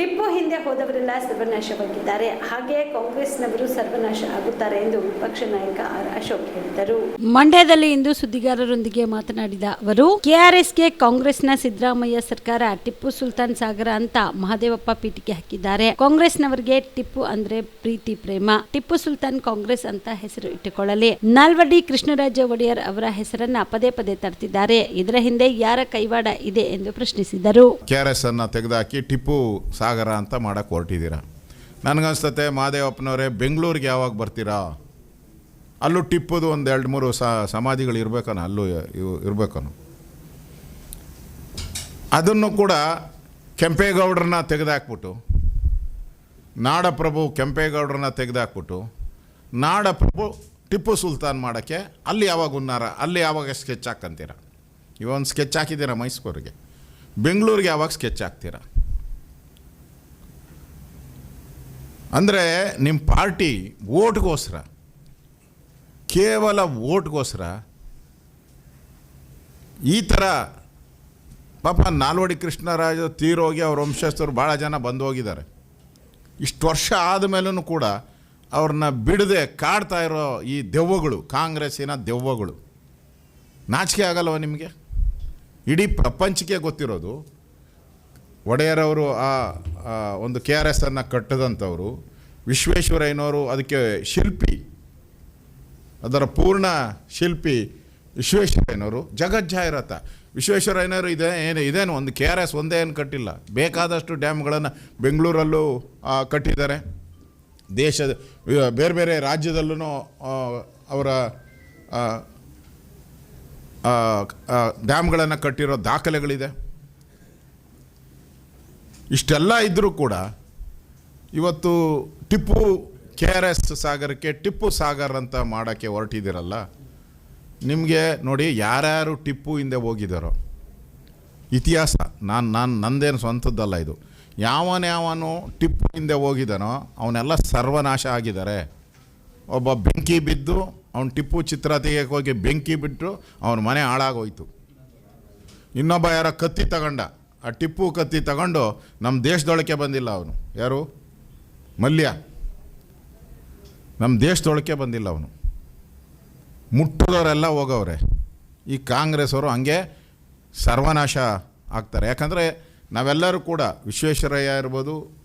ಟಿಪ್ಪು ಹಿಂದೆ ಹೋದವರೆಲ್ಲ ಸರ್ವನಾಶವಾಗಿದ್ದಾರೆ. ಹಾಗೆ ಕಾಂಗ್ರೆಸ್ನವರು ಸರ್ವನಾಶ ಆಗುತ್ತಾರೆ ಎಂದು ವಿಪಕ್ಷ ನಾಯಕ ಆರ್ ಅಶೋಕ್ ಹೇಳಿದರು. ಮಂಡ್ಯದಲ್ಲಿ ಇಂದು ಸುದ್ದಿಗಾರರೊಂದಿಗೆ ಮಾತನಾಡಿದ ಅವರು ಕೆಆರ್ಎಸ್ಗೆ ಕಾಂಗ್ರೆಸ್ನ ಸಿದ್ದರಾಮಯ್ಯ ಸರ್ಕಾರ ಟಿಪ್ಪು ಸುಲ್ತಾನ್ ಸಾಗರ ಅಂತ ಮಹದೇವಪ್ಪ ಪೀಠಿಗೆ ಹಾಕಿದ್ದಾರೆ. ಕಾಂಗ್ರೆಸ್ನವರಿಗೆ ಟಿಪ್ಪು ಅಂದ್ರೆ ಪ್ರೀತಿ ಪ್ರೇಮ. ಟಿಪ್ಪು ಸುಲ್ತಾನ್ ಕಾಂಗ್ರೆಸ್ ಅಂತ ಹೆಸರು ಇಟ್ಟುಕೊಳ್ಳಲಿ. ನಾಲ್ವಡಿ ಕೃಷ್ಣರಾಜ ಒಡೆಯರ್ ಅವರ ಹೆಸರನ್ನ ಪದೇ ಪದೇ ತರ್ತಿದ್ದಾರೆ. ಇದರ ಹಿಂದೆ ಯಾರ ಕೈವಾಡ ಇದೆ ಎಂದು ಪ್ರಶ್ನಿಸಿದರು. ಕೆಆರ್ಎಸ್ ಅನ್ನ ಎಸ್ ಅನ್ನು ತೆಗೆದುಹಾಕಿ ಟಿಪ್ಪು ಸಾಗರ ಅಂತ ಮಾಡೋಕ್ಕೆ ಹೊರಟಿದ್ದೀರಾ? ನನಗನ್ಸ್ತತೆ ಮಹಾದೇವಪ್ಪನವರೇ ಬೆಂಗಳೂರಿಗೆ ಯಾವಾಗ ಬರ್ತೀರಾ? ಅಲ್ಲೂ ಟಿಪ್ಪುದು ಒಂದು ಎರಡು ಮೂರು ಸಮಾಧಿಗಳು ಇರಬೇಕನ, ಅಲ್ಲೂ ಇರ್ಬೇಕನು. ಅದನ್ನು ಕೂಡ ಕೆಂಪೇಗೌಡ್ರನ್ನ ತೆಗೆದುಹಾಕ್ಬಿಟ್ಟು ನಾಡಪ್ರಭು ಕೆಂಪೇಗೌಡ್ರನ್ನ ತೆಗೆದುಹಾಕ್ಬಿಟ್ಟು ನಾಡಪ್ರಭು ಟಿಪ್ಪು ಸುಲ್ತಾನ್ ಮಾಡೋಕ್ಕೆ ಅಲ್ಲಿ ಯಾವಾಗ ಉನ್ನಾರ ಅಲ್ಲಿ ಯಾವಾಗ ಸ್ಕೆಚ್ ಹಾಕಂತೀರ? ಇವೊಂದು ಸ್ಕೆಚ್ ಹಾಕಿದ್ದೀರಾ ಮೈಸೂರಿಗೆ? ಬೆಂಗಳೂರಿಗೆ ಯಾವಾಗ ಸ್ಕೆಚ್ ಹಾಕ್ತೀರಾ? ಅಂದರೆ ನಿಮ್ಮ ಪಾರ್ಟಿ ಓಟ್ಗೋಸ್ಕರ ಕೇವಲ ಓಟ್ಗೋಸ್ಕರ ಈ ಥರ ಪಾಪ ನಾಲ್ವಡಿ ಕೃಷ್ಣರಾಜ, ತೀರೋಗಿ ಅವ್ರ ವಂಶಸ್ಥರು ಭಾಳ ಜನ ಬಂದು ಹೋಗಿದ್ದಾರೆ. ಇಷ್ಟು ವರ್ಷ ಆದಮೇಲೂ ಕೂಡ ಅವ್ರನ್ನ ಬಿಡದೆ ಕಾಡ್ತಾ ಇರೋ ಈ ದೆವ್ವಗಳು, ಕಾಂಗ್ರೆಸ್ಸಿನ ದೆವ್ವಗಳು. ನಾಚಿಕೆ ಆಗಲ್ವ ನಿಮಗೆ? ಇಡೀ ಪ್ರಪಂಚಕ್ಕೆ ಗೊತ್ತಿರೋದು. ಒಡೆಯರವರು ಆ ಒಂದು ಕೆ ಆರ್ ಎಸ್ ಅನ್ನು ಕಟ್ಟದಂಥವರು, ವಿಶ್ವೇಶ್ವರಯ್ಯನವರು ಅದಕ್ಕೆ ಶಿಲ್ಪಿ, ಅದರ ಪೂರ್ಣ ಶಿಲ್ಪಿ ವಿಶ್ವೇಶ್ವರಯ್ಯನವರು ಜಗಜ್ಜಾಹಿರತ ವಿಶ್ವೇಶ್ವರಯ್ಯನವರು ಇದೆ, ಏನು, ಇದೇನು, ಒಂದು ಕೆ ಆರ್ ಎಸ್ ಒಂದೇ ಏನು ಕಟ್ಟಿಲ್ಲ. ಬೇಕಾದಷ್ಟು ಡ್ಯಾಮ್ಗಳನ್ನು ಬೆಂಗಳೂರಲ್ಲೂ ಕಟ್ಟಿದ್ದಾರೆ. ದೇಶದ, ಬೇರೆ ಬೇರೆ ರಾಜ್ಯದಲ್ಲೂ ಅವರ ಡ್ಯಾಮ್ಗಳನ್ನು ಕಟ್ಟಿರೋ ದಾಖಲೆಗಳಿದೆ. ಇಷ್ಟೆಲ್ಲ ಇದ್ದರೂ ಕೂಡ ಇವತ್ತು ಟಿಪ್ಪು ಕೆ ಆರ್ ಎಸ್ ಸಾಗರಕ್ಕೆ ಟಿಪ್ಪು ಸಾಗರ್ ಅಂತ ಮಾಡೋಕ್ಕೆ ಹೊರಟಿದ್ದೀರಲ್ಲ, ನಿಮಗೆ ನೋಡಿ ಯಾರ್ಯಾರು ಟಿಪ್ಪು ಹಿಂದೆ ಹೋಗಿದ್ದಾರೋ, ಇತಿಹಾಸ, ನಾನು ನಾನು ನಂದೇನು ಸ್ವಂತದ್ದಲ್ಲ ಇದು. ಯಾವನ್ಯಾವನು ಟಿಪ್ಪು ಹಿಂದೆ ಹೋಗಿದ್ದಾನೋ, ಅವನೆಲ್ಲ ಸರ್ವನಾಶ ಆಗಿದ್ದಾರೆ. ಒಬ್ಬ ಬೆಂಕಿ ಬಿದ್ದು ಅವನು ಟಿಪ್ಪು ಚಿತ್ರ ತೆಗಿಯೋಕೆ ಹೋಗಿ ಬೆಂಕಿ ಬಿಟ್ಟರು ಅವನ ಮನೆ ಹಾಳಾಗೋಯ್ತು. ಇನ್ನೊಬ್ಬ ಯಾರೋ ಕತ್ತಿ ತಗೊಂಡ ಆ ಟಿಪ್ಪು ಕತ್ತಿ ತಗೊಂಡು ನಮ್ಮ ದೇಶದೊಳಕ್ಕೆ ಬಂದಿಲ್ಲ ಅವನು. ಯಾರು? ಮಲ್ಯ. ನಮ್ಮ ದೇಶದೊಳಕ್ಕೆ ಬಂದಿಲ್ಲ ಅವನು. ಮುಟ್ಟದವರೆಲ್ಲ ಹೋಗವ್ರೆ. ಈ ಕಾಂಗ್ರೆಸ್ ಅವರು ಹಂಗೆ ಸರ್ವನಾಶ ಆಗ್ತಾರೆ. ಯಾಕಂದರೆ ನಾವೆಲ್ಲರೂ ಕೂಡ ವಿಶ್ವೇಶ್ವರಯ್ಯ ಇರ್ಬೋದು,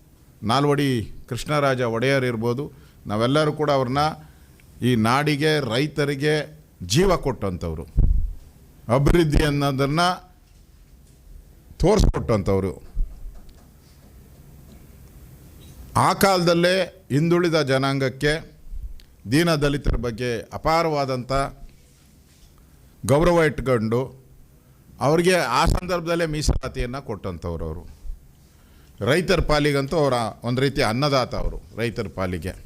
ನಾಲ್ವಡಿ ಕೃಷ್ಣರಾಜ ಒಡೆಯರ್ ಇರ್ಬೋದು, ನಾವೆಲ್ಲರೂ ಕೂಡ ಅವ್ರನ್ನ ಈ ನಾಡಿಗೆ, ರೈತರಿಗೆ ಜೀವ ಕೊಟ್ಟಂಥವ್ರು. ಅಭಿವೃದ್ಧಿ ಅನ್ನೋದನ್ನು ತೋರಿಸ್ಕೊಟ್ಟಂಥವ್ರು ಆ ಕಾಲದಲ್ಲೇ ಹಿಂದುಳಿದ ಜನಾಂಗಕ್ಕೆ, ದೀನ ದಲಿತರ ಬಗ್ಗೆ ಅಪಾರವಾದಂಥ ಗೌರವ ಇಟ್ಕೊಂಡು ಅವ್ರಿಗೆ ಆ ಸಂದರ್ಭದಲ್ಲೇ ಮೀಸಲಾತಿಯನ್ನು ಕೊಟ್ಟಂಥವ್ರು ಅವರು. ರೈತರ ಪಾಲಿಗಂತೂ ಅವರ ಒಂದು ರೀತಿ ಅನ್ನದಾತ ಅವರು, ರೈತರ ಪಾಲಿಗೆ.